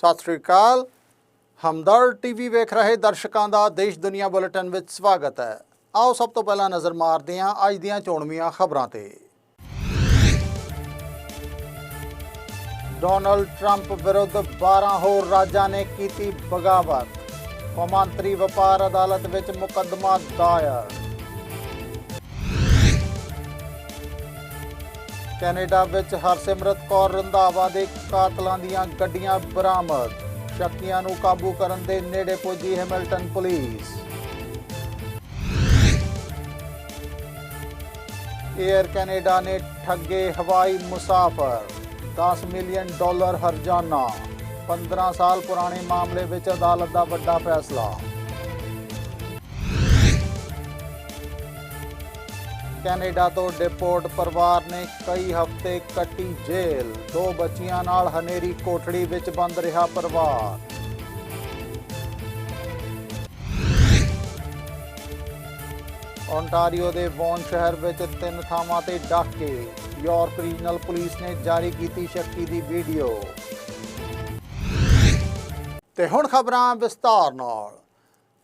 ਸਤਿ ਸ੍ਰੀ ਅਕਾਲ। ਹਮਦਰ TV ਵੇਖ ਰਹੇ ਦਰਸ਼ਕਾਂ ਦਾ ਦੇਸ਼ ਦੁਨੀਆ ਬੁਲੇਟਿਨ ਵਿੱਚ ਸਵਾਗਤ ਹੈ। ਆਓ ਸਭ ਤੋਂ ਪਹਿਲਾਂ ਨਜ਼ਰ ਮਾਰਦੇ ਹਾਂ ਅੱਜ ਦੀਆਂ ਚੋਣਵੀਆਂ ਖਬਰਾਂ ਤੇ। ਡੋਨਲਡ ਟਰੰਪ ਵਿਰੁੱਧ 12 ਹੋਰ ਰਾਜਾਂ ਨੇ ਕੀਤੀ ਬਗਾਵਤ। ਕੌਮਾਂਤਰੀ ਵਪਾਰ ਅਦਾਲਤ ਵਿੱਚ ਮੁਕੱਦਮਾ ਦਾਇਰ। ਕੈਨੇਡਾ ਵਿੱਚ ਹਰਸਿਮਰਤ ਕੌਰ ਰੰਧਾਵਾ ਦੇ ਕਾਤਲਾਂ ਦੀਆਂ ਗੱਡੀਆਂ ਬਰਾਮਦ। ਸ਼ੱਕੀਆਂ ਨੂੰ ਕਾਬੂ ਕਰਨ ਦੇ ਨੇੜੇ ਪੁੱਜੀ ਹੈਮਿਲਟਨ ਪੁਲਿਸ। 에ਅਰ ਕੈਨੇਡਾ ਨੇ ਠੱਗੇ ਹਵਾਈ ਮੁਸਾਫਰ 10 ਮਿਲੀਅਨ ਡਾਲਰ ਹਰਜਾਨਾ 15 ਸਾਲ ਪੁਰਾਣੇ ਮਾਮਲੇ ਵਿੱਚ ਅਦਾਲਤ ਦਾ ਵੱਡਾ ਫੈਸਲਾ। ਕੈਨੇਡਾ ਤੋਂ ਡਿਪੋਰਟ ਪਰਿਵਾਰ ਨੇ ਕਈ ਹਫ਼ਤੇ ਕੱਟੀ ਜੇਲ੍ਹ। ਦੋ ਬੱਚੀਆਂ ਨਾਲ ਹਨੇਰੀ ਕੋਠੜੀ ਵਿੱਚ ਬੰਦ ਰਿਹਾ ਪਰਿਵਾਰ। ਓਨਟਾਰੀਓ ਦੇ ਵੌਨ ਸ਼ਹਿਰ ਵਿੱਚ ਤਿੰਨ ਥਾਵਾਂ ਤੇ ਡਾਕੇ। ਯਾਰਕ ਰੀਜਨਲ ਪੁਲਿਸ ਨੇ ਜਾਰੀ ਕੀਤੀ ਸ਼ੱਕੀ ਦੀ ਵੀਡੀਓ। ਤੇ ਹੁਣ ਖਬਰਾਂ ਵਿਸਤਾਰ ਨਾਲ।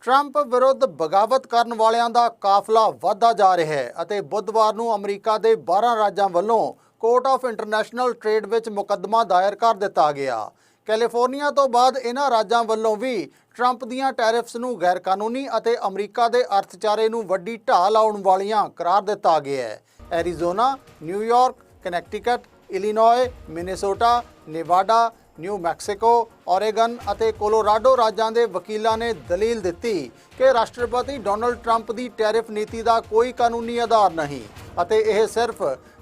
ਟਰੰਪ ਵਿਰੁੱਧ ਬਗਾਵਤ ਕਰਨ ਵਾਲਿਆਂ ਦਾ ਕਾਫਲਾ ਵਧਦਾ ਜਾ ਰਿਹਾ ਹੈ ਅਤੇ ਬੁੱਧਵਾਰ ਨੂੰ ਅਮਰੀਕਾ ਦੇ 12 ਰਾਜਾਂ ਵੱਲੋਂ ਕੋਰਟ ਆਫ ਇੰਟਰਨੈਸ਼ਨਲ ਟ੍ਰੇਡ ਵਿੱਚ ਮੁਕੱਦਮਾ ਦਾਇਰ ਕਰ ਦਿੱਤਾ ਗਿਆ। ਕੈਲੀਫੋਰਨੀਆ ਤੋਂ ਬਾਅਦ ਇਹਨਾਂ ਰਾਜਾਂ ਵੱਲੋਂ ਵੀ ਟਰੰਪ ਦੀਆਂ ਟੈਰਿਫਸ ਨੂੰ ਗੈਰਕਾਨੂੰਨੀ ਅਤੇ ਅਮਰੀਕਾ ਦੇ ਅਰਥਚਾਰੇ ਨੂੰ ਵੱਡੀ ਢਾਹ ਲਾਉਣ ਵਾਲੀਆਂ ਕਰਾਰ ਦਿੱਤਾ ਗਿਆ ਹੈ। Arizona, New York, Connecticut, Illinois, Minnesota, Nevada New Mexico, Oregon ਅਤੇ ਕੋਲੋਰਾਡੋ ਰਾਜਾਂ ਦੇ ਵਕੀਲਾਂ ਨੇ ਦਲੀਲ ਦਿੱਤੀ ਕਿ ਰਾਸ਼ਟਰਪਤੀ ਡੋਨਲਡ ਟਰੰਪ ਦੀ ਟੈਰਿਫ ਨੀਤੀ ਦਾ ਕੋਈ ਕਾਨੂੰਨੀ ਆਧਾਰ ਨਹੀਂ ਅਤੇ ਇਹ ਸਿਰਫ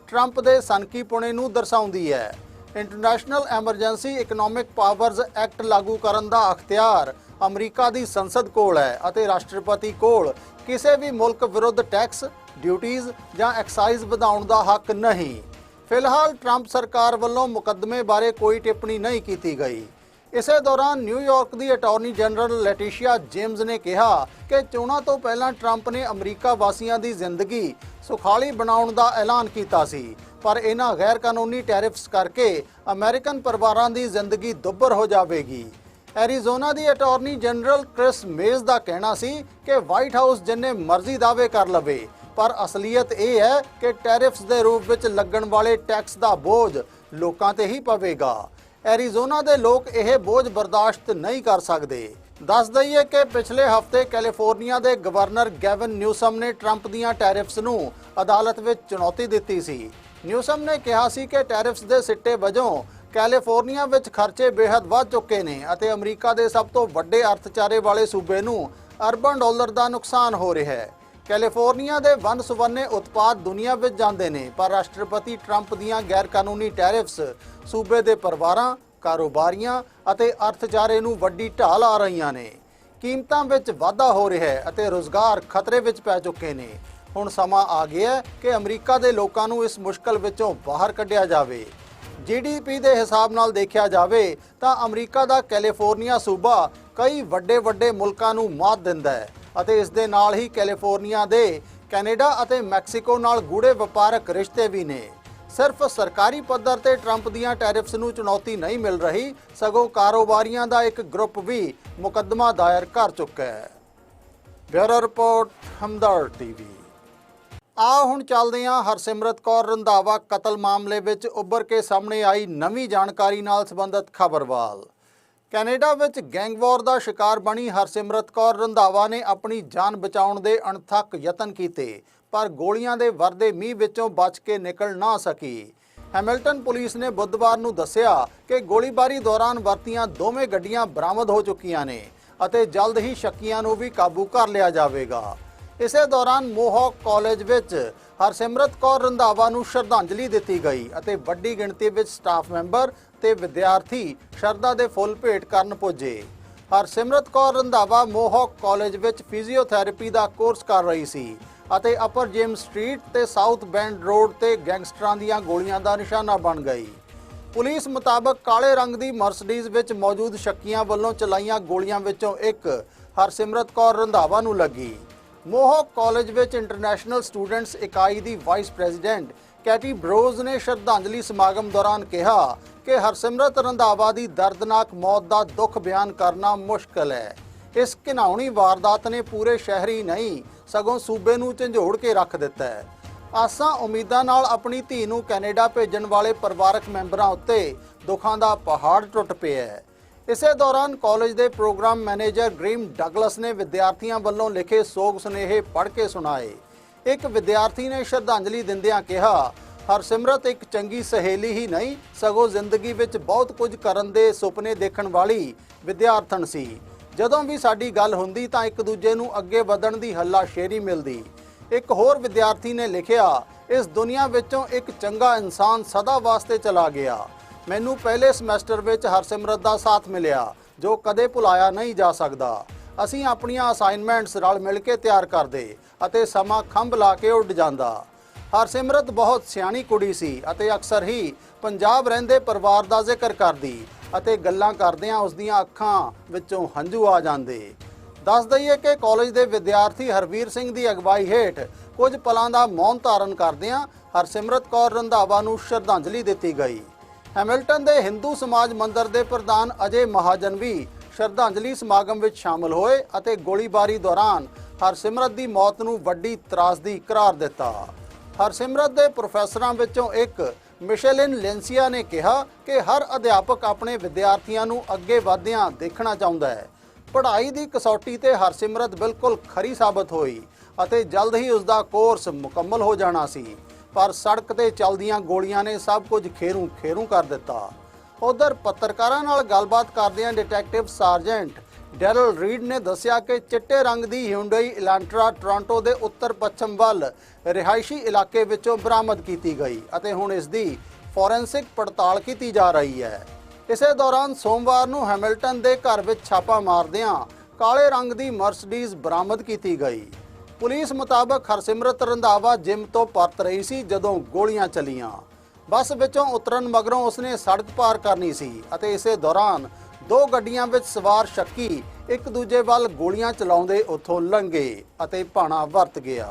ਟਰੰਪ ਦੇ ਸਨਕੀਪੁਣੇ ਨੂੰ ਦਰਸਾਉਂਦੀ ਹੈ। International Emergency Economic Powers Act ਲਾਗੂ ਕਰਨ ਦਾ ਅਖਤਿਆਰ ਅਮਰੀਕਾ ਦੀ ਸੰਸਦ ਕੋਲ ਹੈ ਅਤੇ ਰਾਸ਼ਟਰਪਤੀ ਕੋਲ ਕਿਸੇ ਵੀ ਮੁਲਕ ਵਿਰੁੱਧ ਟੈਕਸ ਡਿਊਟੀਆਂ ਜਾਂ ਐਕਸਾਈਜ਼ ਵਧਾਉਣ ਦਾ ਹੱਕ ਨਹੀਂ। ਫਿਲਹਾਲ ਟਰੰਪ ਸਰਕਾਰ ਵੱਲੋਂ ਮੁਕੱਦਮੇ ਬਾਰੇ ਕੋਈ ਟਿੱਪਣੀ ਨਹੀਂ ਕੀਤੀ ਗਈ। ਇਸੇ ਦੌਰਾਨ ਨਿਊਯਾਰਕ ਦੀ ਅਟਾਰਨੀ ਜਨਰਲ ਲੈਟੀਸ਼ੀਆ ਜੇਮਸ ਨੇ ਕਿਹਾ ਕਿ ਚੋਣਾਂ ਤੋਂ ਪਹਿਲਾਂ ਟਰੰਪ ਨੇ ਅਮਰੀਕਾ ਵਾਸੀਆਂ ਦੀ ਜ਼ਿੰਦਗੀ ਸੁਖਾਲੀ ਬਣਾਉਣ ਦਾ ਐਲਾਨ ਕੀਤਾ ਸੀ। ਪਰ ਇਹਨਾਂ ਗੈਰ ਕਾਨੂੰਨੀ ਟੈਰਿਫਸ ਕਰਕੇ ਅਮਰੀਕਨ ਪਰਿਵਾਰਾਂ ਦੀ ਜ਼ਿੰਦਗੀ ਦੁੱਭਰ ਹੋ ਜਾਵੇਗੀ। ਐਰੀਜ਼ੋਨਾ ਦੀ ਅਟਾਰਨੀ ਜਨਰਲ ਕ੍ਰਿਸ ਮੇਜ਼ ਦਾ ਕਹਿਣਾ ਸੀ ਕਿ ਵਾਈਟ ਹਾਊਸ ਜਿੰਨੇ ਮਰਜ਼ੀ ਦਾਅਵੇ ਕਰ ਲਵੇ ਪਰ ਅਸਲੀਅਤ ਇਹ ਹੈ ਕਿ ਟੈਰਿਫਸ ਦੇ ਰੂਪ ਵਿੱਚ ਲੱਗਣ ਵਾਲੇ ਟੈਕਸ ਦਾ ਬੋਝ ਲੋਕਾਂ ਤੇ ਹੀ ਪਵੇਗਾ। ਐਰੀਜ਼ੋਨਾ ਦੇ ਲੋਕ ਇਹ ਬੋਝ ਬਰਦਾਸ਼ਤ ਨਹੀਂ ਕਰ ਸਕਦੇ। ਦੱਸ ਦਈਏ ਕਿ ਪਿਛਲੇ ਹਫ਼ਤੇ ਕੈਲੀਫੋਰਨੀਆ ਦੇ ਗਵਰਨਰ ਗੈਵਨ ਨਿਊਸਮ ਨੇ ਟਰੰਪ ਦੀਆਂ ਟੈਰਿਫਸ ਨੂੰ ਅਦਾਲਤ ਵਿੱਚ ਚੁਣੌਤੀ ਦਿੱਤੀ ਸੀ। ਨਿਊਸਮ ਨੇ ਕਿਹਾ ਸੀ ਕਿ ਟੈਰਿਫਸ ਦੇ ਸਿੱਟੇ ਵਜੋਂ ਕੈਲੀਫੋਰਨੀਆ ਵਿੱਚ ਖਰਚੇ ਬੇहद ਵੱਧ ਚੁੱਕੇ ਨੇ ਅਤੇ ਅਮਰੀਕਾ ਦੇ ਸਭ ਤੋਂ ਵੱਡੇ ਅਰਥਚਾਰੇ ਵਾਲੇ ਸੂਬੇ ਨੂੰ ਅਰਬਨ ਡਾਲਰ ਦਾ ਨੁਕਸਾਨ ਹੋ ਰਿਹਾ ਹੈ। ਕੈਲੀਫੋਰਨੀਆ ਦੇ ਵਨ ਸੁਵੰਨੇ ਉਤਪਾਦ ਦੁਨੀਆ ਵਿੱਚ ਜਾਂਦੇ ਨੇ, ਪਰ ਰਾਸ਼ਟਰਪਤੀ ਟਰੰਪ ਦੀਆਂ ਗੈਰ ਕਾਨੂੰਨੀ ਟੈਰਿਫਸ, ਸੂਬੇ ਦੇ ਪਰਿਵਾਰਾਂ, ਕਾਰੋਬਾਰੀਆਂ ਅਤੇ ਅਰਥਚਾਰੇ ਨੂੰ ਵੱਡੀ ਢਾਲ ਆ ਰਹੀਆਂ ਨੇ। ਕੀਮਤਾਂ ਵਿੱਚ ਵਾਧਾ ਹੋ ਰਿਹਾ ਹੈ ਅਤੇ ਰੋਜ਼ਗਾਰ ਖਤਰੇ ਵਿੱਚ ਪੈ ਚੁੱਕੇ ਨੇ। ਹੁਣ ਸਮਾਂ ਆ ਗਿਆ ਹੈ ਕਿ ਅਮਰੀਕਾ ਦੇ ਲੋਕਾਂ ਨੂੰ ਇਸ ਮੁਸ਼ਕਲ ਵਿੱਚੋਂ ਬਾਹਰ ਕੱਢਿਆ ਜਾਵੇ। ਜੀਡੀਪੀ ਦੇ ਹਿਸਾਬ ਨਾਲ ਦੇਖਿਆ ਜਾਵੇ ਤਾਂ ਅਮਰੀਕਾ ਦਾ ਕੈਲੀਫੋਰਨੀਆ ਸੂਬਾ ਕਈ ਵੱਡੇ ਵੱਡੇ ਮੁਲਕਾਂ ਨੂੰ ਮਾਤ ਦਿੰਦਾ ਹੈ। ਅਤੇ ਇਸ ਦੇ ਨਾਲ ਹੀ ਕੈਲੀਫੋਰਨੀਆ ਦੇ ਕੈਨੇਡਾ ਅਤੇ ਮੈਕਸੀਕੋ ਨਾਲ ਗੂੜੇ ਵਪਾਰਕ ਰਿਸ਼ਤੇ ਵੀ ਨੇ। ਸਿਰਫ ਸਰਕਾਰੀ ਪੱਧਰ ਤੇ ਟਰੰਪ ਦੀਆਂ ਟੈਰਿਫਸ ਨੂੰ ਚੁਣੌਤੀ ਨਹੀਂ ਮਿਲ ਰਹੀ, ਸਗੋਂ ਕਾਰੋਬਾਰੀਆਂ ਦਾ ਇੱਕ ਗਰੁੱਪ ਵੀ ਮੁਕੱਦਮਾ ਦਾਇਰ ਕਰ ਚੁੱਕਾ ਹੈ। Bureau report Hamdard TV. ਆ ਹੁਣ ਚੱਲਦੇ ਹਾਂ ਹਰਸਿਮਰਤ ਕੌਰ ਰੰਧਾਵਾ ਕਤਲ ਮਾਮਲੇ ਵਿੱਚ ਉੱਭਰ ਕੇ ਸਾਹਮਣੇ ਆਈ ਨਵੀਂ ਜਾਣਕਾਰੀ ਨਾਲ ਸੰਬੰਧਿਤ ਖਬਰਵਾਲ। ਕੈਨੇਡਾ ਵਿੱਚ ਗੈਂਗਵਾਰ ਦਾ ਸ਼ਿਕਾਰ ਬਣੀ ਹਰਸਿਮਰਤ ਕੌਰ ਰੰਧਾਵਾ ਨੇ ਆਪਣੀ ਜਾਨ ਬਚਾਉਣ ਦੇ ਅਣਥੱਕ ਯਤਨ ਕੀਤੇ, ਪਰ ਗੋਲੀਆਂ ਦੇ ਵਰਦੇ ਮੀਂਹ ਵਿੱਚੋਂ ਬਚ ਕੇ ਨਿਕਲ ਨਾ ਸਕੀ। ਹੈਮਿਲਟਨ ਪੁਲਿਸ ਨੇ ਬੁੱਧਵਾਰ ਨੂੰ ਦੱਸਿਆ ਕਿ ਗੋਲੀਬਾਰੀ ਦੌਰਾਨ ਵਰਤੀਆਂ ਦੋਵੇਂ ਗੱਡੀਆਂ ਬਰਾਮਦ ਹੋ ਚੁੱਕੀਆਂ ਨੇ ਅਤੇ ਜਲਦ ਹੀ ਸ਼ੱਕੀਆਂ ਨੂੰ ਵੀ ਕਾਬੂ ਕਰ ਲਿਆ ਜਾਵੇਗਾ। ਇਸੇ ਦੌਰਾਨ ਮੋਹੌਕ ਕਾਲਜ ਵਿੱਚ ਹਰਸਿਮਰਤ ਕੌਰ ਰੰਧਾਵਾ ਨੂੰ ਸ਼ਰਧਾਂਜਲੀ ਦਿੱਤੀ ਗਈ ਅਤੇ ਵੱਡੀ ਗਿਣਤੀ ਵਿੱਚ ਸਟਾਫ ਮੈਂਬਰ ਤੇ ਵਿਦਿਆਰਥੀ ਸ਼ਰਧਾ ਦੇ ਫੁੱਲ ਭੇਟ ਕਰਨ ਪੁੱਜੇ। ਹਰਸਿਮਰਤ ਕੌਰ ਰੰਧਾਵਾ ਮੋਹੌਕ ਕਾਲਜ ਵਿੱਚ ਫਿਜ਼ੀਓਥੈਰੇਪੀ ਦਾ ਕੋਰਸ ਕਰ ਰਹੀ ਸੀ ਅਤੇ ਅਪਰ ਜੇਮ ਸਟਰੀਟ ਤੇ ਸਾਊਥ ਬੈਂਡ ਰੋਡ ਤੇ ਗੈਂਗਸਟਰਾਂ ਦੀਆਂ ਗੋਲੀਆਂ ਦਾ ਨਿਸ਼ਾਨਾ ਬਣ ਗਈ। ਪੁਲਿਸ ਮੁਤਾਬਕ ਕਾਲੇ ਰੰਗ ਦੀ ਮਰਸੀਡੀਜ਼ ਵਿੱਚ ਮੌਜੂਦ ਸ਼ੱਕੀਆਂ ਵੱਲੋਂ ਚਲਾਈਆਂ ਗੋਲੀਆਂ ਵਿੱਚੋਂ ਇੱਕ ਹਰਸਿਮਰਤ ਕੌਰ ਰੰਧਾਵਾ ਨੂੰ ਲੱਗੀ। ਮੋਹਕ ਕਾਲਜ ਵਿੱਚ ਇੰਟਰਨੈਸ਼ਨਲ ਸਟੂਡੈਂਟਸ ਇਕਾਈ ਦੀ ਵਾਈਸ ਪ੍ਰੈਜ਼ੀਡੈਂਟ ਕੈਟੀ ਬਰੋਜ਼ ਨੇ ਸ਼ਰਧਾਂਜਲੀ ਸਮਾਗਮ ਦੌਰਾਨ ਕਿਹਾ ਕਿ ਹਰਸਿਮਰਤ ਰੰਧਾਵਾ ਦੀ ਦਰਦਨਾਕ ਮੌਤ ਦਾ ਦੁੱਖ ਬਿਆਨ ਕਰਨਾ ਮੁਸ਼ਕਲ ਹੈ। ਇਸ ਘਿਨਾਉਣੀ ਵਾਰਦਾਤ ਨੇ ਪੂਰੇ ਸ਼ਹਿਰੀ ਨਹੀਂ, ਸਗੋਂ ਸੂਬੇ ਨੂੰ ਝੰਜੋੜ ਕੇ ਰੱਖ ਦਿੱਤਾ ਹੈ। ਆਸਾਂ ਉਮੀਦਾਂ ਨਾਲ ਆਪਣੀ ਧੀ ਨੂੰ ਕੈਨੇਡਾ ਭੇਜਣ ਵਾਲੇ ਪਰਿਵਾਰਕ ਮੈਂਬਰਾਂ ਉੱਤੇ ਦੁੱਖਾਂ ਦਾ ਪਹਾੜ ਟੁੱਟ ਪਿਆ ਹੈ। ਇਸੇ ਦੌਰਾਨ ਕਾਲਜ ਦੇ ਪ੍ਰੋਗਰਾਮ ਮੈਨੇਜਰ ਗ੍ਰੀਮ ਡਗਲਸ ਨੇ ਵਿਦਿਆਰਥੀਆਂ ਵੱਲੋਂ ਲਿਖੇ ਸੋਗ ਸੁਨੇਹੇ ਪੜ੍ਹ ਕੇ ਸੁਣਾਏ। ਇੱਕ ਵਿਦਿਆਰਥੀ ਨੇ ਸ਼ਰਧਾਂਜਲੀ ਦਿੰਦਿਆਂ ਕਿਹਾ, ਹਰਸਿਮਰਤ, ਇੱਕ ਚੰਗੀ ਸਹੇਲੀ ਹੀ ਨਹੀਂ, ਸਗੋਂ ਜ਼ਿੰਦਗੀ ਵਿੱਚ ਬਹੁਤ ਕੁਝ ਕਰਨ ਦੇ ਸੁਪਨੇ ਦੇਖਣ ਵਾਲੀ ਵਿਦਿਆਰਥਣ ਸੀ। ਜਦੋਂ ਵੀ ਸਾਡੀ ਗੱਲ ਹੁੰਦੀ ਤਾਂ ਇੱਕ ਦੂਜੇ ਨੂੰ ਅੱਗੇ ਵਧਣ ਦੀ ਹੱਲਾਸ਼ੇਰੀ ਮਿਲਦੀ। ਇੱਕ ਹੋਰ ਵਿਦਿਆਰਥੀ ਨੇ ਲਿਖਿਆ, ਇਸ ਦੁਨੀਆ ਵਿੱਚੋਂ ਇੱਕ ਚੰਗਾ ਇਨਸਾਨ ਸਦਾ ਵਾਸਤੇ ਚਲਾ ਗਿਆ। ਮੈਨੂੰ ਪਹਿਲੇ ਸਮੈਸਟਰ ਵਿੱਚ ਹਰਸਿਮਰਤ ਦਾ ਸਾਥ ਮਿਲਿਆ, ਜੋ ਕਦੇ ਭੁਲਾਇਆ ਨਹੀਂ ਜਾ ਸਕਦਾ। ਅਸੀਂ ਆਪਣੀਆਂ ਅਸਾਈਨਮੈਂਟਸ ਰਲ ਮਿਲ ਕੇ ਤਿਆਰ ਕਰਦੇ ਅਤੇ ਸਮਾਂ ਖੰਭ ਲਾ ਕੇ ਉੱਡ ਜਾਂਦਾ। ਹਰਸਿਮਰਤ ਬਹੁਤ ਸਿਆਣੀ ਕੁੜੀ ਸੀ ਅਤੇ ਅਕਸਰ ਹੀ ਪੰਜਾਬ ਰਹਿੰਦੇ ਪਰਿਵਾਰ ਦਾ ਜ਼ਿਕਰ ਕਰਦੀ ਅਤੇ ਗੱਲਾਂ ਕਰਦਿਆਂ ਉਸ ਦੀਆਂ ਅੱਖਾਂ ਵਿੱਚੋਂ ਹੰਝੂ ਆ ਜਾਂਦੇ। ਦੱਸ ਦਈਏ ਕਿ ਕਾਲਜ ਦੇ ਵਿਦਿਆਰਥੀ ਹਰਵੀਰ ਸਿੰਘ ਦੀ ਅਗਵਾਈ ਹੇਠ ਕੁਝ ਪਲਾਂ ਦਾ ਮੌਨ ਧਾਰਨ ਕਰਦਿਆਂ ਹਰਸਿਮਰਤ ਕੌਰ ਰੰਧਾਵਾ ਨੂੰ ਸ਼ਰਧਾਂਜਲੀ ਦਿੱਤੀ ਗਈ। ਹੈਮਿਲਟਨ ਦੇ ਹਿੰਦੂ ਸਮਾਜ ਮੰਦਰ ਦੇ ਪ੍ਰਧਾਨ ਅਜੇ ਮਹਾਜਨ ਵੀ ਸ਼ਰਧਾਂਜਲੀ ਸਮਾਗਮ ਵਿੱਚ ਸ਼ਾਮਲ ਹੋਏ ਅਤੇ ਗੋਲੀਬਾਰੀ ਦੌਰਾਨ ਹਰਸਿਮਰਤ ਦੀ ਮੌਤ ਨੂੰ ਵੱਡੀ ਤਰਾਸਦੀ ਕਰਾਰ ਦਿੱਤਾ। ਹਰਸਿਮਰਤ ਦੇ ਪ੍ਰੋਫੈਸਰਾਂ ਵਿੱਚੋਂ ਇੱਕ ਮਿਸ਼ੇਲਿਨ ਲੈਂਸੀਆ ਨੇ ਕਿਹਾ ਕਿ ਹਰ ਅਧਿਆਪਕ ਆਪਣੇ ਵਿਦਿਆਰਥੀਆਂ ਨੂੰ ਅੱਗੇ ਵਧਦਿਆਂ ਦੇਖਣਾ ਚਾਹੁੰਦਾ ਹੈ। ਪੜ੍ਹਾਈ ਦੀ ਕਸੌਟੀ ਤੇ ਹਰਸਿਮਰਤ ਬਿਲਕੁਲ ਖਰੀ ਸਾਬਤ ਹੋਈ ਅਤੇ ਜਲਦ ਹੀ ਉਸ ਦਾ ਕੋਰਸ ਮੁਕੰਮਲ ਹੋ ਜਾਣਾ ਸੀ। ਪਰ ਸੜਕ ਤੇ ਚੱਲਦੀਆਂ ਗੋਲੀਆਂ ਨੇ ਸਭ ਕੁਝ ਖੇਰੂ ਖੇਰੂ ਕਰ ਦਿੱਤਾ। ਉਧਰ ਪੱਤਰਕਾਰਾਂ ਨਾਲ ਗੱਲਬਾਤ ਕਰਦਿਆਂ ਡਿਟੈਕਟਿਵ ਸਾਰਜੈਂਟ ਡੈਰਲ ਰੀਡ ਨੇ ਦੱਸਿਆ ਕਿ ਚਿੱਟੇ ਰੰਗ ਦੀ ਹਿਊਂਡਈ ਇਲਾਂਟਰਾ ਟੋਰਾਂਟੋ ਦੇ ਉੱਤਰ ਪੱਛਮ ਵੱਲ ਰਿਹਾਇਸ਼ੀ ਇਲਾਕੇ ਵਿੱਚੋਂ ਬਰਾਮਦ ਕੀਤੀ ਗਈ ਅਤੇ ਹੁਣ ਇਸ ਦੀ ਫੋਰੈਂਸਿਕ ਪੜਤਾਲ ਕੀਤੀ ਜਾ ਰਹੀ ਹੈ। ਇਸੇ ਦੌਰਾਨ ਸੋਮਵਾਰ ਨੂੰ ਹੈਮਿਲਟਨ ਦੇ ਘਰ ਵਿੱਚ ਛਾਪਾ ਮਾਰਦਿਆਂ ਕਾਲੇ ਰੰਗ ਦੀ ਮਰਸੀਡੀਜ਼ ਬਰਾਮਦ ਕੀਤੀ ਗਈ। ਪੁਲਿਸ ਮੁਤਾਬਕ ਹਰਸਿਮਰਤ ਰੰਧਾਵਾ ਜਿਮ ਤੋਂ ਪਰਤ ਰਹੀ ਸੀ ਜਦੋਂ ਗੋਲੀਆਂ ਚੱਲੀਆਂ ਬੱਸ ਵਿੱਚੋਂ ਉਤਰਨ ਮਗਰੋਂ ਉਸਨੇ ਸੜਕ ਪਾਰ ਕਰਨੀ ਸੀ ਅਤੇ ਇਸੇ ਦੌਰਾਨ ਦੋ ਗੱਡੀਆਂ ਵਿੱਚ ਸਵਾਰ ਸ਼ੱਕੀ ਇੱਕ ਦੂਜੇ ਵੱਲ ਗੋਲੀਆਂ ਚਲਾਉਂਦੇ ਉੱਥੋਂ ਲੰਘੇ ਅਤੇ ਭਾਣਾ ਵਰਤ ਗਿਆ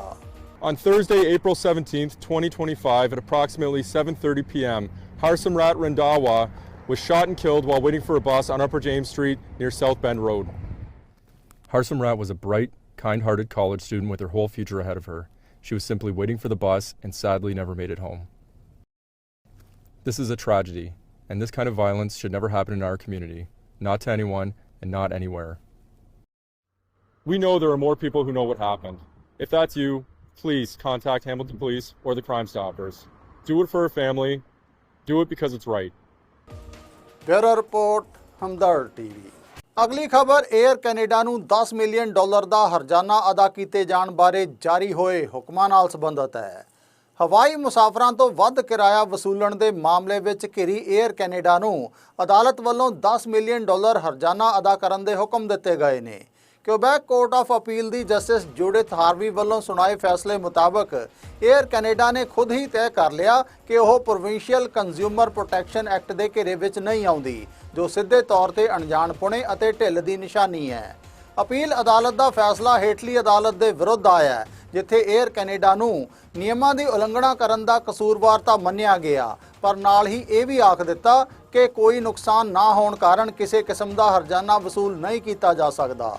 On Thursday, April 17th, 2025, at approximately 7:30 p.m., Harsimrat Randawa was shot and killed while waiting for a bus on Upper James Street near South Bend Road. Harsimrat was a bright, kind hearted college student with her whole future ahead of her. She was simply waiting for the bus and sadly never made it home. This is a tragedy, and this kind of violence should never happen in our community, not to anyone and not anywhere. We know there are more people who know what happened. If that's you, please contact Hamilton Police or the Crime Stoppers. Do it for her family. Do it because it's right. Bureau Report, TV. ਅਗਲੀ ਖਬਰ air Canada ਨੂੰ 10 million dollar ਦਾ ਹਰਜਾਨਾ ਅਦਾ ਕੀਤੇ ਜਾਣ ਬਾਰੇ ਜਾਰੀ ਹੋਏ ਹੁਕਮਾਂ ਨਾਲ ਸੰਬੰਧਤ ਹੈ। ਹਵਾਈ ਮੁਸਾਫਰਾਂ ਤੋਂ ਵੱਧ ਕਿਰਾਇਆ ਵਸੂਲਣ ਦੇ ਮਾਮਲੇ ਵਿੱਚ ਘਿਰੀ 에ਅਰ ਕੈਨੇਡਾ ਨੂੰ ਅਦਾਲਤ ਵੱਲੋਂ 10 ਮਿਲੀਅਨ ਡਾਲਰ ਹਰਜਾਨਾ ਅਦਾ ਕਰਨ ਦੇ ਹੁਕਮ ਦਿੱਤੇ ਗਏ ਨੇ। ਕਿਊਬੈਕ ਕੋਰਟ ਆਫ ਅਪੀਲ ਦੀ ਜਸਟਿਸ ਜੂਡਿਥ ਹਾਰਵੀ ਵੱਲੋਂ ਸੁਣਾਏ ਫੈਸਲੇ ਮੁਤਾਬਕ 에ਅਰ ਕੈਨੇਡਾ ਨੇ ਖੁਦ ਹੀ ਤੈਅ ਕਰ ਲਿਆ ਕਿ ਉਹ ਪ੍ਰੋਵਿੰਸ਼ੀਅਲ ਕੰਜ਼ਿਊਮਰ ਪ੍ਰੋਟੈਕਸ਼ਨ ਐਕਟ ਦੇ ਘੇਰੇ ਵਿੱਚ ਨਹੀਂ ਆਉਂਦੀ ਜੋ ਸਿੱਧੇ ਤੌਰ ਤੇ ਅਣਜਾਣਪੁਣੇ ਅਤੇ ਢਿੱਲ ਦੀ ਨਿਸ਼ਾਨੀ ਹੈ। ਅਪੀਲ ਅਦਾਲਤ ਦਾ ਫੈਸਲਾ ਹੇਠਲੀ ਅਦਾਲਤ ਦੇ ਵਿਰੁੱਧ ਆਇਆ ਹੈ, ਜਿੱਥੇ 에ਅਰ ਕੈਨੇਡਾ ਨੂੰ ਨਿਯਮਾਂ ਦੀ ਉਲੰਘਣਾ ਕਰਨ ਦਾ ਕਸੂਰਵਾਰ ਤਾਂ ਮੰਨਿਆ ਗਿਆ ਪਰ ਨਾਲ ਹੀ ਇਹ ਵੀ ਆਖ ਦਿੱਤਾ ਕਿ ਕੋਈ ਨੁਕਸਾਨ ਨਾ ਹੋਣ ਕਾਰਨ ਕਿਸੇ ਕਿਸਮ ਦਾ ਹਰਜਾਨਾ ਵਸੂਲ ਨਹੀਂ ਕੀਤਾ ਜਾ ਸਕਦਾ।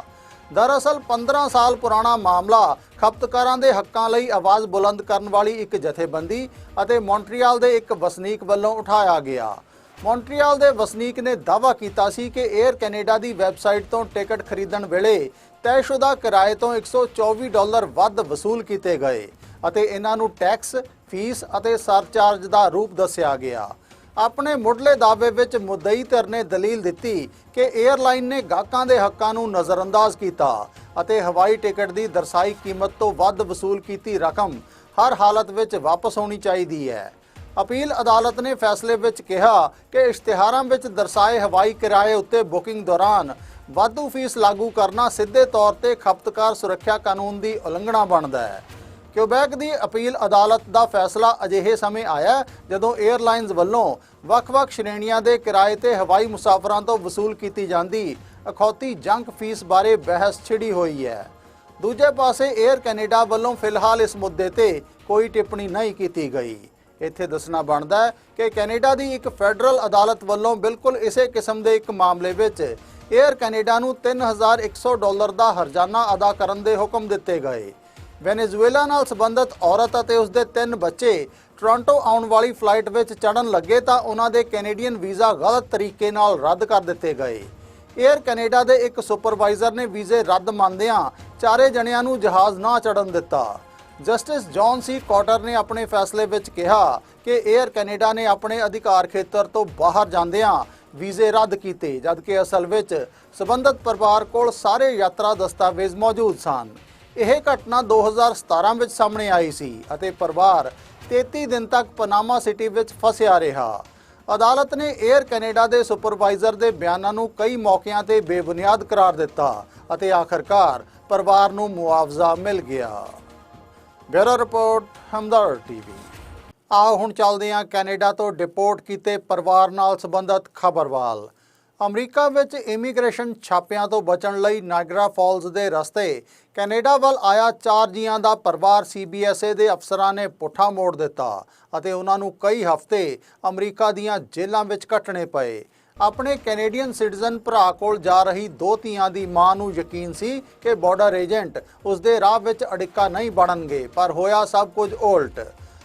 ਦਰਅਸਲ 15 ਸਾਲ ਪੁਰਾਣਾ ਮਾਮਲਾ ਖਪਤਕਾਰਾਂ ਦੇ ਹੱਕਾਂ ਲਈ ਆਵਾਜ਼ ਬੁਲੰਦ ਕਰਨ ਵਾਲੀ ਇੱਕ ਜਥੇਬੰਦੀ ਅਤੇ ਮੌਂਟਰੀਅਲ ਦੇ ਇੱਕ ਵਸਨੀਕ ਵੱਲੋਂ ਉਠਾਇਆ ਗਿਆ। ਮੌਂਟਰੀਅਲ ਦੇ ਵਸਨੀਕ ਨੇ ਦਾਅਵਾ ਕੀਤਾ ਸੀ ਕਿ 에ਅਰ ਕੈਨੇਡਾ ਦੀ ਵੈਬਸਾਈਟ ਤੋਂ ਟਿਕਟ ਖਰੀਦਣ ਵੇਲੇ ਤੈਅਸ਼ੁਦਾ ਕਿਰਾਏ ਤੋਂ 124 ਡਾਲਰ ਵੱਧ ਵਸੂਲ ਕੀਤੇ ਗਏ ਅਤੇ ਇਹਨਾਂ ਨੂੰ ਟੈਕਸ, ਫੀਸ ਅਤੇ ਸਰਚਾਰਜ ਦਾ ਰੂਪ ਦੱਸਿਆ ਗਿਆ। ਆਪਣੇ ਮੁੱਢਲੇ ਦਾਅਵੇ ਵਿੱਚ ਮੁੱਦਈ ਧਿਰ ਨੇ ਦਲੀਲ ਦਿੱਤੀ ਕਿ 에ਅਰਲਾਈਨ ਨੇ ਗਾਹਕਾਂ ਦੇ ਹੱਕਾਂ ਨੂੰ ਨਜ਼ਰਅੰਦਾਜ਼ ਕੀਤਾ ਅਤੇ ਹਵਾਈ ਟਿਕਟ ਦੀ ਦਰਸਾਈ ਕੀਮਤ ਤੋਂ ਵੱਧ ਵਸੂਲ ਕੀਤੀ ਰਕਮ ਹਰ ਹਾਲਤ ਵਿੱਚ ਵਾਪਸ ਹੋਣੀ ਚਾਹੀਦੀ ਹੈ। ਅਪੀਲ ਅਦਾਲਤ ਨੇ ਫੈਸਲੇ ਵਿੱਚ ਕਿਹਾ ਕਿ ਇਸ਼ਤਿਹਾਰਾਂ ਵਿੱਚ ਦਰਸਾਏ ਹਵਾਈ ਕਿਰਾਏ ਉੱਤੇ ਬੁਕਿੰਗ ਦੌਰਾਨ ਵਾਧੂ ਫੀਸ ਲਾਗੂ ਕਰਨਾ ਸਿੱਧੇ ਤੌਰ ਤੇ ਖਪਤਕਾਰ ਸੁਰੱਖਿਆ ਕਾਨੂੰਨ ਦੀ ਉਲੰਘਣਾ ਬਣਦਾ ਹੈ। ਕਿਊਬੈਕ ਦੀ ਅਪੀਲ ਅਦਾਲਤ ਦਾ ਫੈਸਲਾ ਅਜਿਹੇ ਸਮੇਂ ਆਇਆ ਜਦੋਂ 에ਅਰਲਾਈਨਜ਼ ਵੱਲੋਂ ਵੱਖ-ਵੱਖ ਸ਼੍ਰੇਣੀਆਂ ਦੇ ਕਿਰਾਏ ਤੇ ਹਵਾਈ ਮੁਸਾਫਰਾਂ ਤੋਂ ਵਸੂਲ ਕੀਤੀ ਜਾਂਦੀ ਅਖੌਤੀ ਜੰਕ ਫੀਸ ਬਾਰੇ ਬਹਿਸ ਛਿੜੀ ਹੋਈ ਹੈ। ਦੂਜੇ ਪਾਸੇ 에ਅਰ ਕੈਨੇਡਾ ਵੱਲੋਂ ਫਿਲਹਾਲ ਇਸ ਮੁੱਦੇ ਤੇ ਕੋਈ ਟਿੱਪਣੀ ਨਹੀਂ ਕੀਤੀ ਗਈ। ਇੱਥੇ ਦੱਸਣਾ ਬਣਦਾ ਹੈ ਕਿ ਕੈਨੇਡਾ ਦੀ ਇੱਕ ਫੈਡਰਲ ਅਦਾਲਤ ਵੱਲੋਂ ਬਿਲਕੁਲ ਇਸੇ ਕਿਸਮ ਦੇ ਇੱਕ ਮਾਮਲੇ ਵਿੱਚ 에ਅਰ ਕੈਨੇਡਾ ਨੂੰ 3100 ਡਾਲਰ ਦਾ ਹਰਜਾਨਾ ਅਦਾ ਕਰਨ ਦੇ ਹੁਕਮ ਦਿੱਤੇ ਗਏ। ਵੈਨੇਜ਼ੁਏਲਾ ਨਾਲ ਸੰਬੰਧਿਤ ਔਰਤ ਅਤੇ ਉਸ ਦੇ ਤਿੰਨ ਬੱਚੇ ਟੋਰਾਂਟੋ ਆਉਣ ਵਾਲੀ ਫਲਾਈਟ ਵਿੱਚ ਚੜਨ ਲੱਗੇ ਤਾਂ ਉਹਨਾਂ ਦੇ ਕੈਨੇਡੀਅਨ ਵੀਜ਼ਾ ਗਲਤ ਤਰੀਕੇ ਨਾਲ ਰੱਦ ਕਰ ਦਿੱਤੇ ਗਏ। 에ਅਰ ਕੈਨੇਡਾ ਦੇ ਇੱਕ ਸੁਪਰਵਾਈਜ਼ਰ ਨੇ ਵੀਜ਼ੇ ਰੱਦ ਮੰਨਦਿਆਂ ਚਾਰੇ ਜਣਿਆਂ ਨੂੰ ਜਹਾਜ਼ ਨਾ ਚੜਨ ਦਿੱਤਾ। ਜਸਟਿਸ ਜੌਨ ਸੀ ਕਾਟਰ ਨੇ ਆਪਣੇ ਫੈਸਲੇ ਵਿੱਚ ਕਿਹਾ ਕਿ 에ਅਰ ਕੈਨੇਡਾ ਨੇ ਆਪਣੇ ਅਧਿਕਾਰ ਖੇਤਰ ਤੋਂ ਬਾਹਰ ਜਾਂਦਿਆਂ ਵੀਜ਼ੇ ਰੱਦ ਕੀਤੇ, ਜਦਕਿ ਅਸਲ ਵਿੱਚ ਸਬੰਧਤ ਪਰਿਵਾਰ ਕੋਲ ਸਾਰੇ ਯਾਤਰਾ ਦਸਤਾਵੇਜ਼ ਮੌਜੂਦ ਸਨ। ਇਹ ਘਟਨਾ 2017 ਵਿੱਚ ਸਾਹਮਣੇ ਆਈ ਸੀ ਅਤੇ ਪਰਿਵਾਰ 33 ਦਿਨ ਤੱਕ ਪਨਾਮਾ ਸਿਟੀ ਵਿੱਚ ਫਸਿਆ ਰਿਹਾ। ਅਦਾਲਤ ਨੇ 에ਅਰ ਕੈਨੇਡਾ ਦੇ ਸੁਪਰਵਾਈਜ਼ਰ ਦੇ ਬਿਆਨਾਂ ਨੂੰ ਕਈ ਮੌਕਿਆਂ ਤੇ ਬੇਬੁਨਿਆਦ ਕਰਾਰ ਦਿੱਤਾ ਅਤੇ ਆਖਰਕਾਰ ਪਰਿਵਾਰ ਨੂੰ ਮੁਆਵਜ਼ਾ ਮਿਲ ਗਿਆ। Bureau report Hamdard TV. ਆਓ ਹੁਣ ਚੱਲਦੇ ਹਾਂ ਕੈਨੇਡਾ ਤੋਂ ਡਿਪੋਰਟ ਕੀਤੇ ਪਰਿਵਾਰ ਨਾਲ ਸੰਬੰਧਿਤ ਖਬਰਵਾਲ। ਅਮਰੀਕਾ ਵਿੱਚ ਇਮੀਗ੍ਰੇਸ਼ਨ ਛਾਪਿਆਂ ਤੋਂ ਬਚਣ ਲਈ ਨਾਗਰਾ ਫਾਲਜ਼ ਦੇ ਰਸਤੇ, ਕੈਨੇਡਾ ਵੱਲ ਆਇਆ ਚਾਰ ਜੀਆਂ ਦਾ ਪਰਿਵਾਰ ਸੀਬੀਐਸਏ ਦੇ ਅਫਸਰਾਂ ਨੇ ਪੁੱਠਾ ਮੋੜ ਦਿੱਤਾ ਅਤੇ ਉਹਨਾਂ ਨੂੰ ਕਈ ਹਫ਼ਤੇ ਅਮਰੀਕਾ ਦੀਆਂ ਜੇਲ੍ਹਾਂ ਵਿੱਚ ਕੱਟਣੇ ਪਏ। ਆਪਣੇ ਕੈਨੇਡੀਅਨ ਸਿਟੀਜ਼ਨ ਭਰਾ ਕੋਲ ਜਾ ਰਹੀ ਦੋ ਧੀਆਂ ਦੀ ਮਾਂ ਨੂੰ ਯਕੀਨ ਸੀ ਕਿ ਬਾਰਡਰ ਏਜੰਟ ਉਸ ਦੇ ਰਾਹ ਵਿੱਚ ਅੜਿੱਕਾ ਨਹੀਂ ਬਣਨਗੇ, ਪਰ ਹੋਇਆ ਸਭ ਕੁਝ ਉਲਟ।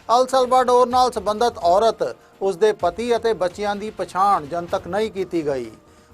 ਅਲ ਸਲਵਾਡੋਰ ਨਾਲ ਸੰਬੰਧਿਤ ਔਰਤ ਉਸ ਦੇ ਪਤੀ ਅਤੇ ਬੱਚਿਆਂ ਦੀ ਪਛਾਣ ਜਨਤਕ ਨਹੀਂ ਕੀਤੀ ਗਈ।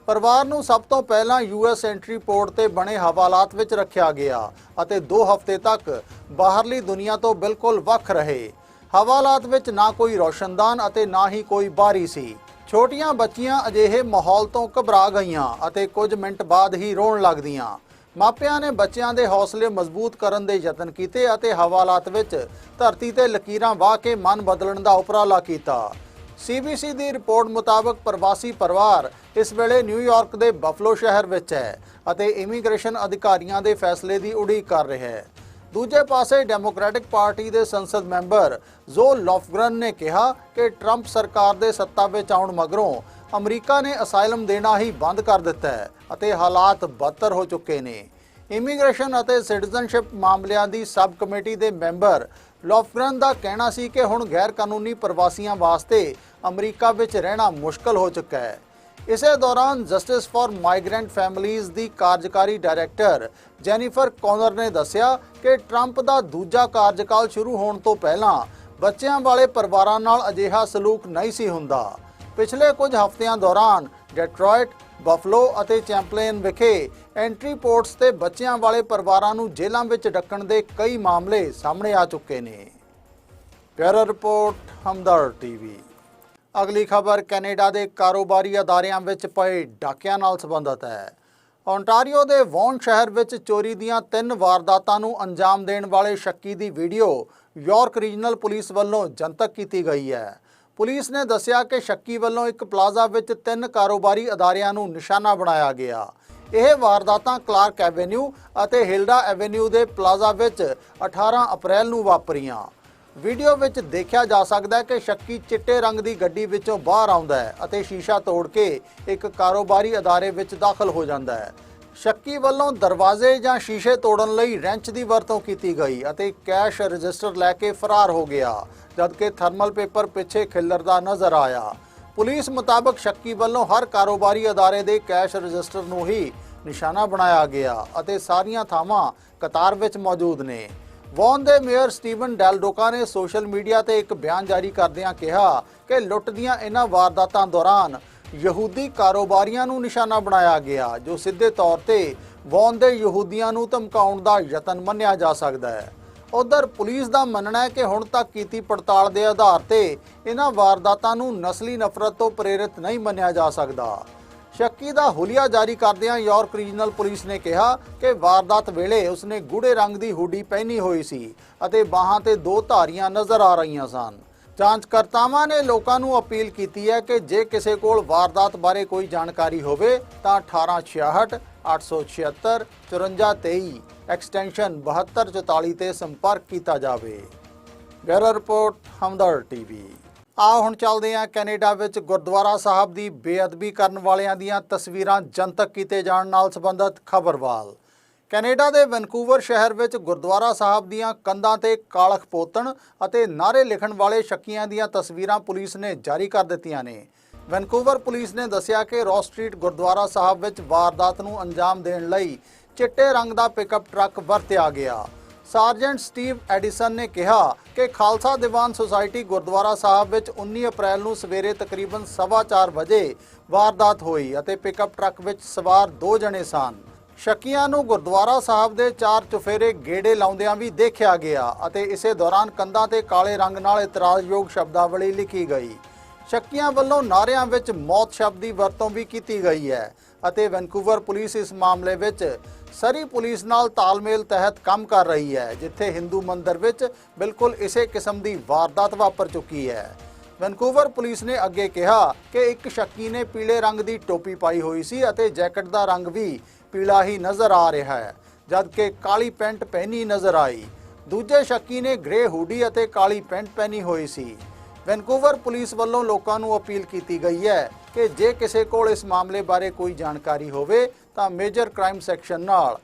ਪਰਿਵਾਰ ਨੂੰ ਸਭ ਤੋਂ ਪਹਿਲਾਂ ਯੂਐਸ ਐਂਟਰੀ ਪੋਰਟ ਤੇ ਬਣੇ ਹਵਾਲਾਤ ਵਿੱਚ ਰੱਖਿਆ ਗਿਆ ਅਤੇ 2 ਹਫ਼ਤੇ ਤੱਕ ਬਾਹਰਲੀ ਦੁਨੀਆ ਤੋਂ ਬਿਲਕੁਲ ਵੱਖ ਰਹੇ। ਹਵਾਲਾਤ ਵਿੱਚ ਨਾ ਕੋਈ ਰੋਸ਼ਨਦਾਨ ਅਤੇ ਨਾ ਹੀ ਕੋਈ ਬਾਰੀ ਸੀ। ਛੋਟੀਆਂ ਬੱਚੀਆਂ ਅਜਿਹੇ ਮਾਹੌਲ ਤੋਂ ਘਬਰਾ ਗਈਆਂ ਅਤੇ ਕੁਝ ਮਿੰਟ ਬਾਅਦ ਹੀ ਰੋਣ ਲੱਗਦੀਆਂ। ਮਾਪਿਆਂ ਨੇ ਬੱਚਿਆਂ ਦੇ ਹੌਸਲੇ ਮਜ਼ਬੂਤ ਕਰਨ ਦੇ ਯਤਨ ਕੀਤੇ ਅਤੇ ਹਵਾਲਾਤ ਵਿੱਚ ਧਰਤੀ ਤੇ ਲਕੀਰਾਂ ਵਾਹ ਕੇ ਮਨ ਬਦਲਣ ਦਾ ਉਪਰਾਲਾ ਕੀਤਾ। ਸੀਬੀਸੀ ਦੀ ਰਿਪੋਰਟ ਮੁਤਾਬਕ ਪ੍ਰਵਾਸੀ ਪਰਿਵਾਰ ਇਸ ਵੇਲੇ ਨਿਊਯਾਰਕ ਦੇ ਬਫਲੋ ਸ਼ਹਿਰ ਵਿੱਚ ਹੈ ਅਤੇ ਇਮੀਗ੍ਰੇਸ਼ਨ ਅਧਿਕਾਰੀਆਂ ਦੇ ਫੈਸਲੇ ਦੀ ਉਡੀਕ ਕਰ ਰਿਹਾ ਹੈ। ਦੂਜੇ ਪਾਸੇ ਡੈਮੋਕ੍ਰੈਟਿਕ ਪਾਰਟੀ ਦੇ ਸੰਸਦ ਮੈਂਬਰ ਜ਼ੋ ਲੌਫਗਰਨ ਨੇ ਕਿਹਾ ਕਿ ਟਰੰਪ ਸਰਕਾਰ ਦੇ ਸੱਤਾ ਵਿੱਚ ਆਉਣ ਮਗਰੋਂ ਅਮਰੀਕਾ ਨੇ ਅਸਾਈਲਮ ਦੇਣਾ ਹੀ ਬੰਦ ਕਰ ਦਿੱਤਾ ਹੈ ਅਤੇ ਹਾਲਾਤ ਬਦਤਰ ਹੋ ਚੁੱਕੇ ਨੇ। ਇਮੀਗ੍ਰੇਸ਼ਨ ਅਤੇ ਸਿਟੀਜ਼ਨਸ਼ਿਪ ਮਾਮਲਿਆਂ ਦੀ ਸਬ ਕਮੇਟੀ ਦੇ ਮੈਂਬਰ ਲੌਫਗਰਨ ਦਾ ਕਹਿਣਾ ਸੀ ਕਿ ਹੁਣ ਗੈਰ ਕਾਨੂੰਨੀ ਪ੍ਰਵਾਸੀਆਂ ਵਾਸਤੇ ਅਮਰੀਕਾ ਵਿੱਚ ਰਹਿਣਾ ਮੁਸ਼ਕਲ ਹੋ ਚੁੱਕਾ ਹੈ। ਇਸੇ ਦੌਰਾਨ ਜਸਟਿਸ ਫਾਰ ਮਾਈਗ੍ਰੈਂਟ ਫੈਮਿਲੀਜ਼ ਦੀ ਕਾਰਜਕਾਰੀ ਡਾਇਰੈਕਟਰ ਜੈਨੀਫਰ ਕੌਨਰ ਨੇ ਦੱਸਿਆ ਕਿ ਟਰੰਪ ਦਾ ਦੂਜਾ ਕਾਰਜਕਾਲ ਸ਼ੁਰੂ ਹੋਣ ਤੋਂ ਪਹਿਲਾਂ ਬੱਚਿਆਂ ਵਾਲੇ ਪਰਿਵਾਰਾਂ ਨਾਲ ਅਜਿਹਾ ਸਲੂਕ ਨਹੀਂ ਸੀ ਹੁੰਦਾ। ਪਿਛਲੇ ਕੁਝ ਹਫ਼ਤਿਆਂ ਦੌਰਾਨ ਡੈਟਰੋਇਟ, ਬਫਲੋ ਅਤੇ ਚੈਂਪਲੇਨ ਵਿਖੇ ਐਂਟਰੀ ਪੋਰਟਸ ਤੇ ਬੱਚਿਆਂ ਵਾਲੇ ਪਰਿਵਾਰਾਂ ਨੂੰ ਜੇਲ੍ਹਾਂ ਵਿੱਚ ਡੱਕਣ ਦੇ ਕਈ ਮਾਮਲੇ ਸਾਹਮਣੇ ਆ ਚੁੱਕੇ ਨੇ। Bureau report Hamdard TV. ਅਗਲੀ ਖਬਰ, ਕੈਨੇਡਾ ਦੇ ਕਾਰੋਬਾਰੀ ਅਦਾਰਿਆਂ ਵਿੱਚ ਪਏ ਡਾਕਿਆਂ ਨਾਲ ਸੰਬੰਧਿਤ ਹੈ। ਓਨਟਾਰੀਓ ਦੇ ਵੌਨ ਸ਼ਹਿਰ ਵਿੱਚ ਚੋਰੀ ਦੀਆਂ ਤਿੰਨ ਵਾਰਦਾਤਾਂ ਨੂੰ ਅੰਜਾਮ ਦੇਣ ਵਾਲੇ ਸ਼ੱਕੀ ਦੀ ਵੀਡੀਓ ਯਾਰਕ ਰੀਜਨਲ ਪੁਲਿਸ ਵੱਲੋਂ ਜਨਤਕ ਕੀਤੀ ਗਈ ਹੈ। ਪੁਲਿਸ ਨੇ ਦੱਸਿਆ ਕਿ ਸ਼ੱਕੀ ਵੱਲੋਂ ਇੱਕ ਪਲਾਜ਼ਾ ਵਿੱਚ ਤਿੰਨ ਕਾਰੋਬਾਰੀ ਅਦਾਰਿਆਂ ਨੂੰ ਨਿਸ਼ਾਨਾ ਬਣਾਇਆ ਗਿਆ। ਇਹ ਵਾਰਦਾਤਾਂ ਕਲਾਰਕ ਐਵੇਨਿਊ ਅਤੇ ਹਿਲਡਾ ਐਵੇਨਿਊ ਦੇ ਪਲਾਜ਼ਾ ਵਿੱਚ 18 ਅਪ੍ਰੈਲ ਨੂੰ ਵਾਪਰੀਆਂ। ਵੀਡੀਓ ਵਿੱਚ ਦੇਖਿਆ ਜਾ ਸਕਦਾ ਹੈ ਕਿ ਸ਼ੱਕੀ ਚਿੱਟੇ ਰੰਗ ਦੀ ਗੱਡੀ ਵਿੱਚੋਂ ਬਾਹਰ ਆਉਂਦਾ ਹੈ ਅਤੇ ਸ਼ੀਸ਼ਾ ਤੋੜ ਕੇ ਇੱਕ ਕਾਰੋਬਾਰੀ ਅਦਾਰੇ ਵਿੱਚ ਦਾਖਲ ਹੋ ਜਾਂਦਾ ਹੈ। ਸ਼ੱਕੀ ਵੱਲੋਂ ਦਰਵਾਜ਼ੇ ਜਾਂ ਸ਼ੀਸ਼ੇ ਤੋੜਨ ਲਈ ਰੈਂਚ ਦੀ ਵਰਤੋਂ ਕੀਤੀ ਗਈ ਅਤੇ ਕੈਸ਼ ਰਜਿਸਟਰ ਲੈ ਕੇ ਫਰਾਰ ਹੋ ਗਿਆ, ਜਦਕਿ ਥਰਮਲ ਪੇਪਰ ਪਿੱਛੇ ਖਿੱਲਰਦਾ ਨਜ਼ਰ ਆਇਆ। ਪੁਲਿਸ ਮੁਤਾਬਕ ਸ਼ੱਕੀ ਵੱਲੋਂ ਹਰ ਕਾਰੋਬਾਰੀ ਅਦਾਰੇ ਦੇ ਕੈਸ਼ ਰਜਿਸਟਰ ਨੂੰ ਹੀ ਨਿਸ਼ਾਨਾ ਬਣਾਇਆ ਗਿਆ ਅਤੇ ਸਾਰੀਆਂ ਥਾਵਾਂ ਕਤਾਰ ਵਿੱਚ ਮੌਜੂਦ ਨੇ। ਵੌਨ ਦੇ ਮੇਅਰ ਸਟੀਵਨ ਡੈਲਡੋਕਾ ਨੇ ਸੋਸ਼ਲ ਮੀਡੀਆ ਤੇ ਇੱਕ ਬਿਆਨ ਜਾਰੀ ਕਰਦਿਆਂ ਕਿਹਾ ਕਿ ਲੁੱਟ ਦੀਆਂ ਇਹਨਾਂ ਵਾਰਦਾਤਾਂ ਦੌਰਾਨ ਯਹੂਦੀ ਕਾਰੋਬਾਰੀਆਂ ਨੂੰ ਨਿਸ਼ਾਨਾ ਬਣਾਇਆ ਗਿਆ, ਜੋ ਸਿੱਧੇ ਤੌਰ ਤੇ ਵੌਨ ਦੇ ਯਹੂਦੀਆਂ ਨੂੰ ਧਮਕਾਉਣ ਦਾ ਯਤਨ ਮੰਨਿਆ ਜਾ ਸਕਦਾ ਹੈ। ਉਧਰ ਪੁਲਿਸ ਦਾ ਮੰਨਣਾ ਹੈ ਕਿ ਹੁਣ ਤੱਕ ਕੀਤੀ ਪੜਤਾਲ ਦੇ ਆਧਾਰ ਤੇ ਇਹਨਾਂ ਵਾਰਦਾਤਾਂ ਨੂੰ ਨਸਲੀ ਨਫ਼ਰਤ ਤੋਂ ਪ੍ਰੇਰਿਤ ਨਹੀਂ ਮੰਨਿਆ ਜਾ ਸਕਦਾ। ਸ਼ੱਕੀ ਦਾ ਹੁਲੀਆ ਜਾਰੀ ਕਰਦਿਆਂ ਯਾਰਕ ਰੀਜਨਲ ਪੁਲਿਸ ਨੇ ਕਿਹਾ ਕਿ ਵਾਰਦਾਤ ਵੇਲੇ ਉਸਨੇ ਗੂੜੇ ਰੰਗ ਦੀ ਹੁੱਡੀ ਪਹਿਨੀ ਹੋਈ ਸੀ ਅਤੇ ਬਾਹਾਂ ਤੇ ਦੋ ਧਾਰੀਆਂ ਨਜ਼ਰ ਆ ਰਹੀਆਂ ਸਨ। ਜਾਂਚਕਰਤਾਵਾਂ ਨੇ ਲੋਕਾਂ ਨੂੰ ਅਪੀਲ ਕੀਤੀ ਹੈ ਕਿ ਜੇ ਕਿਸੇ ਕੋਲ ਵਾਰਦਾਤ ਬਾਰੇ ਕੋਈ ਜਾਣਕਾਰੀ ਹੋਵੇ ਤਾਂ 1866 876 5423 ਐਕਸਟੈਂਸ਼ਨ 7244 ਤੇ ਸੰਪਰਕ ਕੀਤਾ ਜਾਵੇ। Bureau report Hamdard TV. ਆਓ ਹੁਣ ਚੱਲਦੇ ਹਾਂ ਕੈਨੇਡਾ ਵਿੱਚ ਗੁਰਦੁਆਰਾ ਸਾਹਿਬ ਦੀ ਬੇਅਦਬੀ ਕਰਨ ਵਾਲਿਆਂ ਦੀਆਂ ਤਸਵੀਰਾਂ ਜਨਤਕ ਕੀਤੇ ਜਾਣ ਨਾਲ ਸੰਬੰਧਿਤ ਖਬਰਵਾਲ। ਕੈਨੇਡਾ ਦੇ ਵੈਨਕੂਵਰ ਸ਼ਹਿਰ ਵਿੱਚ ਗੁਰਦੁਆਰਾ ਸਾਹਿਬ ਦੀਆਂ ਕੰਧਾਂ ਤੇ ਕਾਲਖ ਪੋਤਣ ਅਤੇ ਨਾਰੇ ਲਿਖਣ ਵਾਲੇ ਸ਼ੱਕੀਆਂ ਦੀਆਂ ਤਸਵੀਰਾਂ ਪੁਲਿਸ ਨੇ ਜਾਰੀ ਕਰ ਦਿੱਤੀਆਂ ਨੇ। ਵੈਨਕੂਵਰ ਪੁਲਿਸ ਨੇ ਦੱਸਿਆ ਕਿ ਰੌਸ ਸਟਰੀਟ ਗੁਰਦੁਆਰਾ ਸਾਹਿਬ ਵਿੱਚ ਵਾਰਦਾਤ ਨੂੰ ਅੰਜਾਮ ਦੇਣ ਲਈ ਚਿੱਟੇ ਰੰਗ ਦਾ ਪਿਕਅਪ ਟਰੱਕ ਵਰਤਿਆ ਗਿਆ। ਸਾਰਜੈਂਟ ਸਟੀਵ ਐਡੀਸਨ ਨੇ ਕਿਹਾ ਕਿ ਖਾਲਸਾ ਦੀਵਾਨ ਸੁਸਾਇਟੀ ਗੁਰਦੁਆਰਾ ਸਾਹਿਬ ਵਿੱਚ 19 ਅਪ੍ਰੈਲ ਨੂੰ ਸਵੇਰੇ ਤਕਰੀਬਨ 4:30 ਵਜੇ ਵਾਰਦਾਤ ਹੋਈ ਅਤੇ ਪਿਕਅਪ ਟਰੱਕ ਵਿੱਚ ਸਵਾਰ ਦੋ ਜਣੇ ਸਨ। ਸ਼ੱਕੀਆਂ ਨੂੰ ਗੁਰਦੁਆਰਾ ਸਾਹਿਬ ਦੇ ਚਾਰ ਚੁਫੇਰੇ ਗੇੜੇ ਲਾਉਂਦਿਆਂ ਵੀ ਦੇਖਿਆ ਗਿਆ ਅਤੇ ਇਸੇ ਦੌਰਾਨ ਕੰਧਾਂ ਤੇ ਕਾਲੇ ਰੰਗ ਨਾਲ ਇਤਰਾਜ਼ਯੋਗ ਸ਼ਬਦਾਵਲੀ ਲਿਖੀ ਗਈ। ਸ਼ੱਕੀਆਂ ਵੱਲੋਂ ਨਾਰਿਆਂ ਵਿੱਚ ਮੌਤ ਸ਼ਬਦ ਦੀ ਵਰਤੋਂ ਵੀ ਕੀਤੀ ਗਈ ਹੈ ਅਤੇ ਵੈਨਕੂਵਰ ਪੁਲਿਸ ਇਸ ਮਾਮਲੇ ਵਿੱਚ ਸਰੀ ਪੁਲਿਸ ਨਾਲ ਤਾਲਮੇਲ ਤਹਿਤ ਕੰਮ ਕਰ ਰਹੀ ਹੈ, ਜਿੱਥੇ ਹਿੰਦੂ ਮੰਦਰ ਵਿੱਚ ਬਿਲਕੁਲ ਇਸੇ ਕਿਸਮ ਦੀ ਵਾਰਦਾਤ ਵਾਪਰ ਚੁੱਕੀ ਹੈ। ਵੈਨਕੂਵਰ ਪੁਲਿਸ ਨੇ ਅੱਗੇ ਕਿਹਾ ਕਿ ਇੱਕ ਸ਼ੱਕੀ ਨੇ ਪੀਲੇ ਰੰਗ ਦੀ ਟੋਪੀ ਪਾਈ ਹੋਈ ਸੀ ਅਤੇ ਜੈਕਟ ਦਾ ਰੰਗ ਵੀ ਪੀਲਾ ਹੀ ਨਜ਼ਰ ਆ ਰਿਹਾ ਹੈ, ਜਦਕਿ ਕਾਲੀ ਪੈਂਟ ਪਹਿਨੀ ਨਜ਼ਰ ਆਈ। ਦੂਜੇ ਸ਼ੱਕੀ ਨੇ ਗ੍ਰੇ ਹੁਡੀ ਅਤੇ ਕਾਲੀ ਪੈਂਟ ਪਹਿਨੀ ਹੋਈ ਸੀ। ਵੈਨਕੂਵਰ ਪੁਲਿਸ ਵੱਲੋਂ ਲੋਕਾਂ ਨੂੰ ਅਪੀਲ ਕੀਤੀ ਗਈ ਹੈ ਕਿ ਜੇ ਕਿਸੇ ਕੋਲ ਇਸ ਮਾਮਲੇ ਬਾਰੇ ਕੋਈ ਜਾਣਕਾਰੀ ਹੋਵੇ, ਤਾਂ ਮੇਜਰ ਕ੍ਰਾਈਮ ਸੈਕਸ਼ਨ ਨਾਲ